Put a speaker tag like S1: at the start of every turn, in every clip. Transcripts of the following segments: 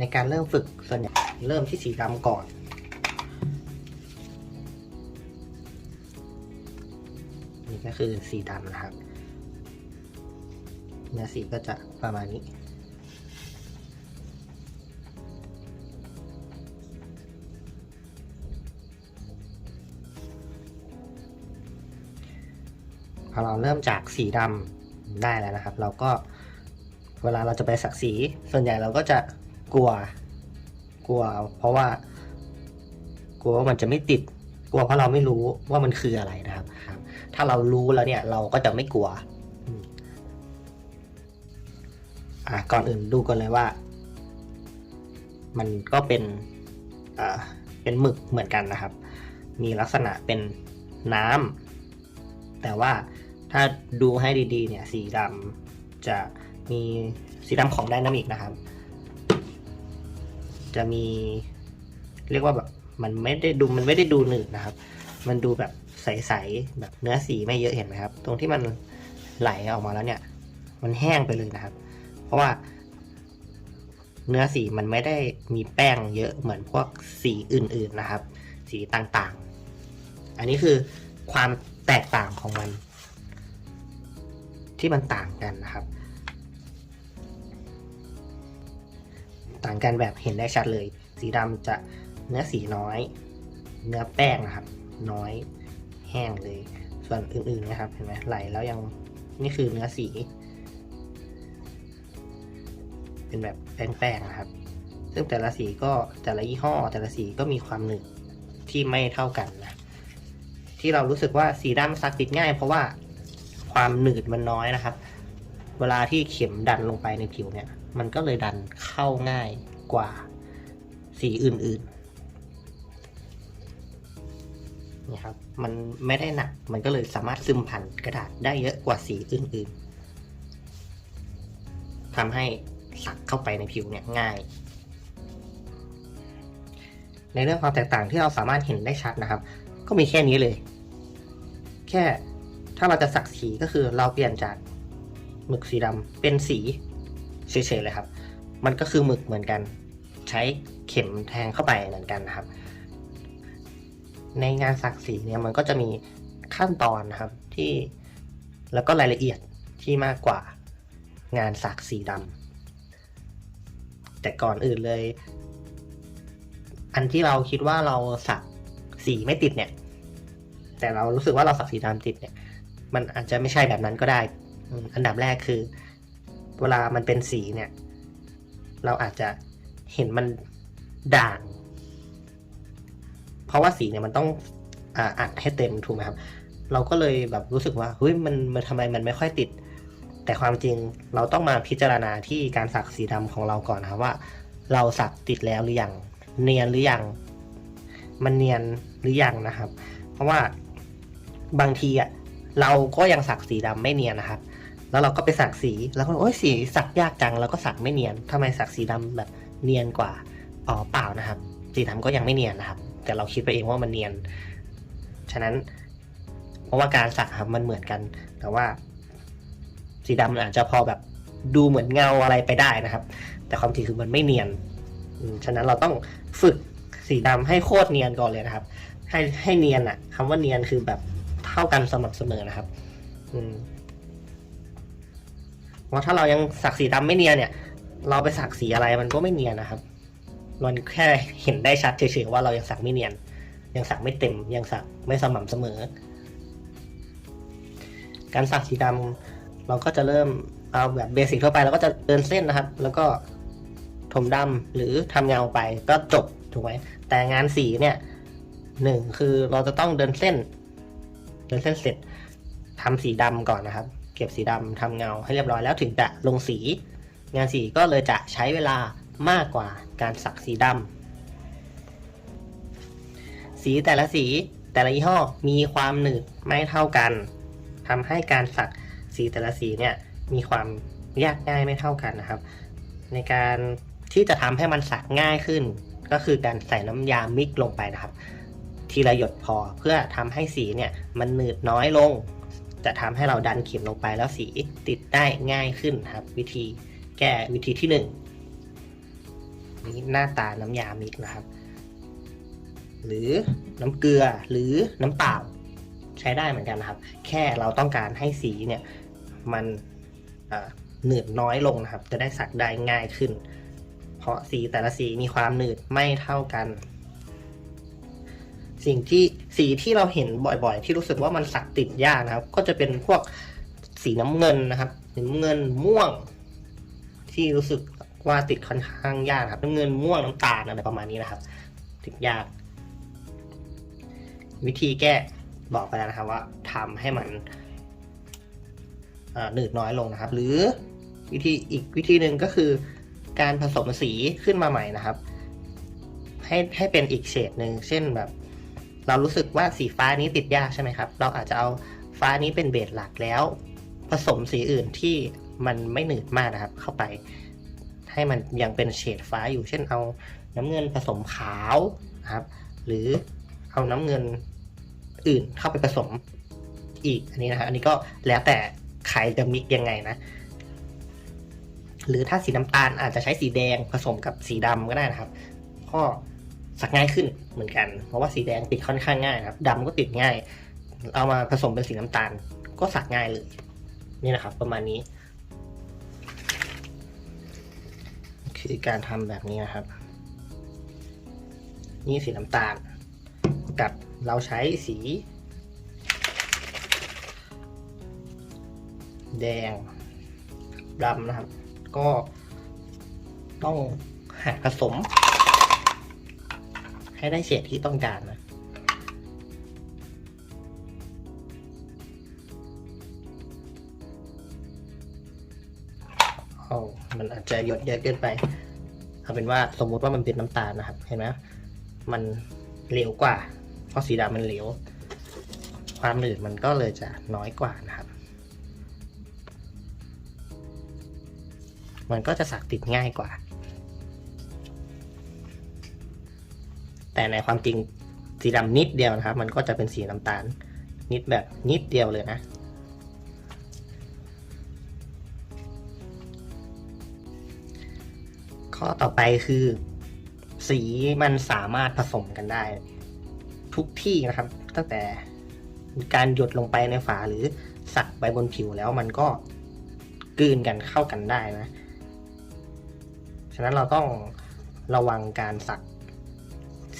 S1: ในการเริ่มฝึกส่วนใหญ่เริ่มที่สีดำก่อนนี่ก็คือสีดำนะครับเนื้อสีก็จะประมาณนี้พอเราเริ่มจากสีดำได้แล้วนะครับ เราก็เวลาเราจะไปสักสี ส่วนใหญ่เราก็จะ กลัว กลัว เพราะว่า กลัวว่ามันจะไม่ติด กลัวเพราะเราไม่รู้ว่ามันคืออะไรนะครับ ถ้าเรารู้แล้วเนี่ย เราก็จะไม่กลัวอะก่อนอื่นดูกันเลยว่า มันก็เป็นอ่าเป็นหมึกเหมือนกันนะครับ มีลักษณะเป็นน้ำแต่ว่าถ้าดูให้ดีๆ เนี่ย สีดำจะมีสีดำของไดนามิกนะครับ จะมี เรียกว่าแบบมันไม่ได้ดูมันไม่ได้ดูหนืดนะครับ มันดูแบบใสๆแบบเนื้อสีไม่เยอะเห็นไหมครับ ตรงที่มันไหลออกมาแล้วเนี่ย มันแห้งไปเลยนะครับ เพราะว่า เนื้อสีมันไม่ได้มีแป้งเยอะเหมือนพวกสีอื่นๆนะครับ สีต่างๆ อันนี้คือความแตกต่างของมัน ที่มันต่างกันนะครับ ต่างกันแบบเห็นได้ชัดเลย สีดำจะเนื้อสีน้อย เนื้อแป้งนะครับ น้อยแห้งเลย ส่วนอื่นๆนะครับเห็นไหมไหลแล้วยังนี่คือเนื้อสี เป็นแบบแป้งๆนะครับ ซึ่งแต่ละสีก็แต่ละยี่ห้อ แต่ละสีก็มีความหนึบที่ไม่เท่ากันนะที่เรารู้สึกว่าสีดำซักติดง่าย เพราะว่าความหนืดมันน้อยนะครับ เวลาที่เข็มดันลงไปในผิวเนี่ย มันก็เลยดันเข้าง่ายกว่าสีอื่นๆนี่ครับ มันไม่ได้หนัก มันก็เลยสามารถซึมผ่านกระดาษได้เยอะกว่าสีอื่นๆทำให้สักเข้าไปในผิวเนี่ยง่าย ในเรื่องความแตกต่างที่เราสามารถเห็นได้ชัดนะครับ ก็มีแค่นี้เลย แค่ถ้าเราจะสักสีก็คือเราเปลี่ยนจากหมึกสีดำเป็นสี เฉยๆเลยครับ มันก็คือหมึกเหมือนกัน ใช้เข็มแทงเข้าไปเหมือนกันนะครับ ในงานสักสีเนี่ยมันก็จะมีขั้นตอนนะครับที่แล้วก็รายละเอียดที่มากกว่างานสักสีดำแต่ก่อนอื่นเลย อันที่เราคิดว่าเราสักสีไม่ติดเนี่ย แต่เรารู้สึกว่าเราสักสีดำติดเนี่ย มันอาจจะไม่ใช่แบบนั้นก็ได้ อันดับแรกคือ เวลามันเป็นสีเนี่ย เราอาจจะเห็นมันด่าง เพราะว่าสีเนี่ยมันต้องอัดให้เต็มถูกไหมครับ เราก็เลยแบบรู้สึกว่าเฮ้ยมันมันทำไมมันไม่ค่อยติด แต่ความจริงเราต้องมาพิจารณาที่การสักสีดำของเราก่อนนะครับว่า เราสักติดแล้วหรือยังเนียนหรือยังมันเนียนหรือยังนะครับ เพราะว่าบางทีอะเราก็ยังสักสีดำไม่เนียนนะครับ แล้วเราก็ไปสักสีแล้วก็โอ้ยสีสักยากจังแล้วก็สักไม่เนียนทำไมสักสีดำแบบเนียนกว่าอ๋อเปล่านะครับ สีดำก็ยังไม่เนียนนะครับ แต่เราคิดไปเองว่ามันเนียน ฉะนั้น เพราะว่าการสักครับมันเหมือนกัน แต่ว่า สีดำมันอาจจะพอแบบดูเหมือนเงาอะไรไปได้นะครับ แต่ความจริงคือมันไม่เนียนฉะนั้นเราต้องฝึกสีดำให้โคตรเนียนก่อนเลยนะครับ ให้ให้เนียนอะคำว่าเนียนคือแบบเท่ากันสม่ำเสมอนะครับ อืม เพราะถ้าเรายังสักสีดำไม่เนียนเนี่ย เราไปสักสีอะไรมันก็ไม่เนียนนะครับมันแค่เห็นได้ชัดเฉยๆว่าเรายังสักไม่เนียน ยังสักไม่เต็มยังสักไม่สม่ำเสมอ การสักสีดำเราก็จะเริ่มเอาแบบเบสิกทั่วไปเราก็จะเดินเส้นนะครับ แล้วก็ถมดำหรือทำเงาไปก็จบถูกไหมแต่งานสีเนี่ยหนึ่งคือเราจะต้องเดินเส้น เดินเส้นเสร็จทำสีดำก่อนนะครับ ก็บสีดำทำเงาให้เรียบร้อยแล้วถึงจะลงสี งานสีก็เลยจะใช้เวลามากกว่าการสักสีดำสีแต่ละสีแต่ละยี่ห้อมีความหนืดไม่เท่ากันทำให้การสักสีแต่ละสีเนี่ยมีความยากง่ายไม่เท่ากันนะครับ ในการที่จะทำให้มันสักง่ายขึ้น ก็คือการใส่น้ำยามิกลงไปนะครับ ทีละหยดพอเพื่อทำให้สีเนี่ยมันหนืดน้อยลง จะทำให้เราดันเข็มลงไปแล้วสีติดได้ง่ายขึ้นครับ วิธีแก้วิธีที่หนึ่งนี่หน้าตาน้ำยามิกนะครับ หรือน้ำเกลือหรือน้ำเปล่าใช้ได้เหมือนกันนะครับ แค่เราต้องการให้สีเนี่ยมันเหนืดน้อยลงนะครับ จะได้สักได้ง่ายขึ้น เพราะสีแต่ละสีมีความหนืดไม่เท่ากัน สิ่งที่สีที่เราเห็นบ่อยๆ ที่รู้สึกว่ามันสักติดยากนะครับ ก็จะเป็นพวกสีน้ำเงินนะครับน้ำเงินม่วง ที่รู้สึกว่าติดค่อนข้างยากนะครับน้ำเงินม่วงน้ำตาลอะไรประมาณนี้นะครับ ติดยาก วิธีแก้บอกไปแล้วนะครับว่าทำให้มันอ่อหนืดน้อยลงนะครับ หรือวิธีอีกวิธีหนึ่งก็คือ การผสมสีขึ้นมาใหม่นะครับ ให้ให้เป็นอีกเฉดหนึ่งเช่นแบบ เรารู้สึกว่าสีฟ้านี้ติดยากใช่ไหมครับ เราอาจจะเอาฟ้านี้เป็นเบสหลักแล้ว ผสมสีอื่นที่มันไม่หนืดมากนะครับ เข้าไป ให้มันยังเป็นเฉดฟ้าอยู่ เช่นเอาน้ำเงินผสมขาวนะครับ หรือเอาน้ำเงินอื่นเข้าไปผสมอีกอันนี้นะครับอันนี้ก็แล้วแต่ใครจะมิกยังไงนะ หรือถ้าสีน้ำตาลอาจจะใช้สีแดงผสมกับสีดำก็ได้นะครับก็ สักง่ายขึ้นเหมือนกัน เพราะว่าสีแดงติดค่อนข้างง่ายนะครับดำก็ติดง่าย เอามาผสมเป็นสีน้ำตาล ก็สักง่ายเลย นี่นะครับ ประมาณนี้คือการทำแบบนี้นะครับ นี่สีน้ำตาล กับเราใช้สี แดงดำนะครับ ก็ต้องหักผสม ให้ได้เฉดที่ต้องการนะเอามันอาจจะหยดเยอะเกินไป เอาเป็นว่าสมมุติว่ามันเป็นน้ำตาลนะครับ เห็นไหมมันเหลวกว่า เพราะสีดำมันเหลว ความหนืดมันก็เลยจะน้อยกว่านะครับ มันก็จะสักติดง่ายกว่า แต่ในความจริงสีดำนิดเดียวนะครับ มันก็จะเป็นสีน้ำตาล นิดแบบนิดเดียวเลยนะ ข้อต่อไปคือ สีมันสามารถผสมกันได้ ทุกที่นะครับ ตั้งแต่การหยดลงไปในฝาหรือสักไปบนผิวแล้วมันก็กลืนกันเข้ากันได้นะ ฉะนั้นเราต้องระวังการสัก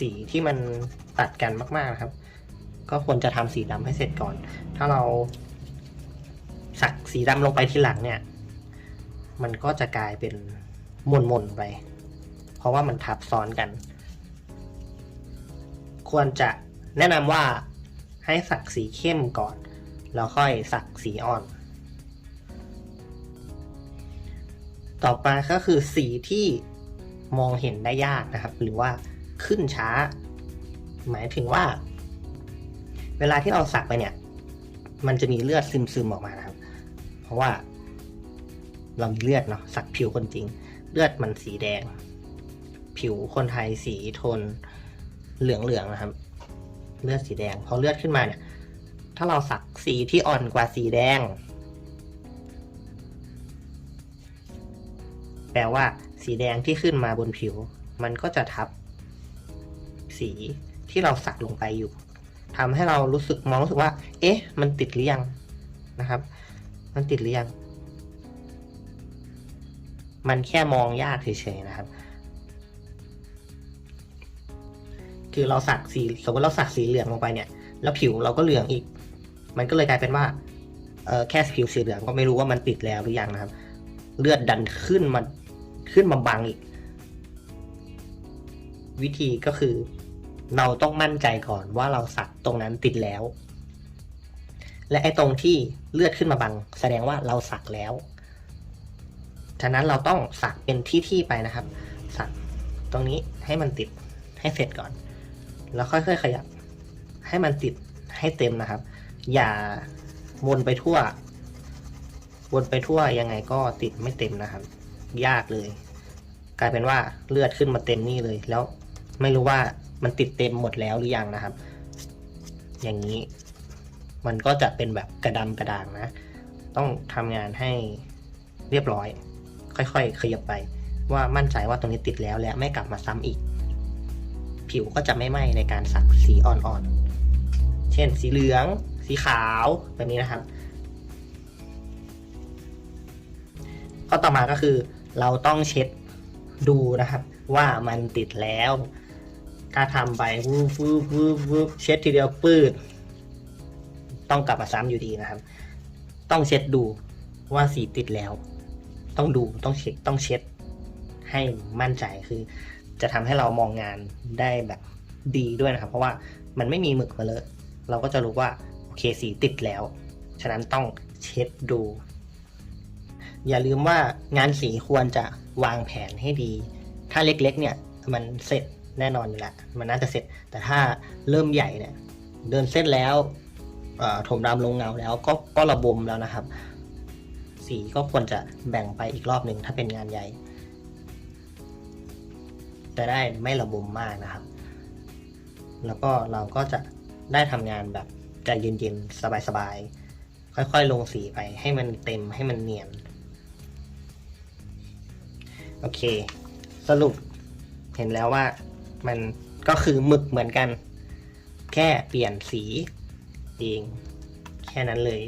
S1: สีที่มันตัดกันมากๆนะครับ ก็ควรจะทำสีดำให้เสร็จก่อน ถ้าเราสักสีดำลงไปทีหลังเนี่ย มันก็จะกลายเป็นมนมนๆไป เพราะว่ามันทับซ้อนกัน ควรจะแนะนำว่าให้สักสีเข้มก่อน แล้วค่อยสักสีอ่อน ต่อไปก็คือสีที่มองเห็นได้ยากนะครับ หรือว่า ขึ้นช้า หมายถึงว่า เวลาที่เราสักไปเนี่ย มันจะมีเลือดซึมๆออกมานะครับ เพราะว่า เรามีเลือดเนาะสักผิวคนจริง เลือดมันสีแดง ผิวคนไทยสีโทนเหลืองๆนะครับ เลือดสีแดงพอเลือดขึ้นมาเนี่ย ถ้าเราสักสีที่อ่อนกว่าสีแดง แปลว่าสีแดงที่ขึ้นมาบนผิว มันก็จะทับ สีที่เราสักลงไปอยู่ทำให้เรารู้สึกมองรู้สึกว่า เอ๊ะ มันติดหรือยังนะครับ มันติดหรือยัง มันแค่มองยากเฉยๆนะครับ คือเราสักสีสมมติเราสักสีเหลืองลงไปเนี่ย แล้วผิวเราก็เหลืองอีก มันก็เลยกลายเป็นว่าเออแค่ผิวสีเหลืองก็ไม่รู้ว่ามันติดแล้วหรือยังนะครับ เลือดดันขึ้นมาขึ้นมาบังอีก วิธีก็คือ เราต้องมั่นใจก่อนว่าเราสักตรงนั้นติดแล้ว และไอ้ตรงที่เลือดขึ้นมาบัง แสดงว่าเราสักแล้ว ฉะนั้นเราต้องสักเป็นที่ๆไปนะครับ สักตรงนี้ให้มันติดให้เสร็จก่อน แล้วค่อยๆขยับ ให้มันติดให้เต็มนะครับ อย่าวนไปทั่ว วนไปทั่วยังไงก็ติดไม่เต็มนะครับ ยากเลย กลายเป็นว่าเลือดขึ้นมาเต็มนี่เลย แล้วไม่รู้ว่า มันติดเต็มหมดแล้วหรือยังนะครับ อย่างนี้มันก็จะเป็นแบบกระดำกระด่างนะ ต้องทำงานให้เรียบร้อย ค่อยๆขยับไป ว่ามั่นใจว่าตรงนี้ติดแล้วและไม่กลับมาซ้ำอีก ผิวก็จะไม่ไหม้ในการสักสีอ่อนๆ เช่นสีเหลือง สีขาวแบบนี้นะครับข้อต่อมาก็คือเราต้องเช็ดดูนะครับ ว่ามันติดแล้ว ถ้าทำไปวืบวืบวืบวืบเช็ดทีเดียวปืดต้องกลับมาซ้ำอยู่ดีนะครับ ต้องเช็ดดูว่าสีติดแล้ว ต้องดูต้องเช็คต้องเช็ด ให้มั่นใจคือ จะทำให้เรามองงานได้แบบดีด้วยนะครับ เพราะว่ามันไม่มีหมึกมาเลอะเราก็จะรู้ว่าโอเคสีติดแล้ว ฉะนั้นต้องเช็ดดู อย่าลืมว่างานสีควรจะวางแผนให้ดี ถ้าเล็กๆ เนี่ยมันเสร็จ แน่นอนอยู่แล้วมันน่าจะเสร็จ แต่ถ้าเริ่มใหญ่เนี่ย เดินเส้นแล้วถมดำลงเงาแล้วก็ก็ระบมแล้วนะครับ สีก็ควรจะแบ่งไปอีกรอบหนึ่งถ้าเป็นงานใหญ่จะได้ไม่ระบมมากนะครับ แล้วก็เราก็จะได้ทำงานแบบใจเย็นๆ สบายๆ ค่อยๆ ลงสีไปให้มันเต็มให้มันเนียน โอเค สรุปเห็นแล้วว่า มันก็คือหมึกเหมือนกัน แค่เปลี่ยนสีเองแค่นั้นเลย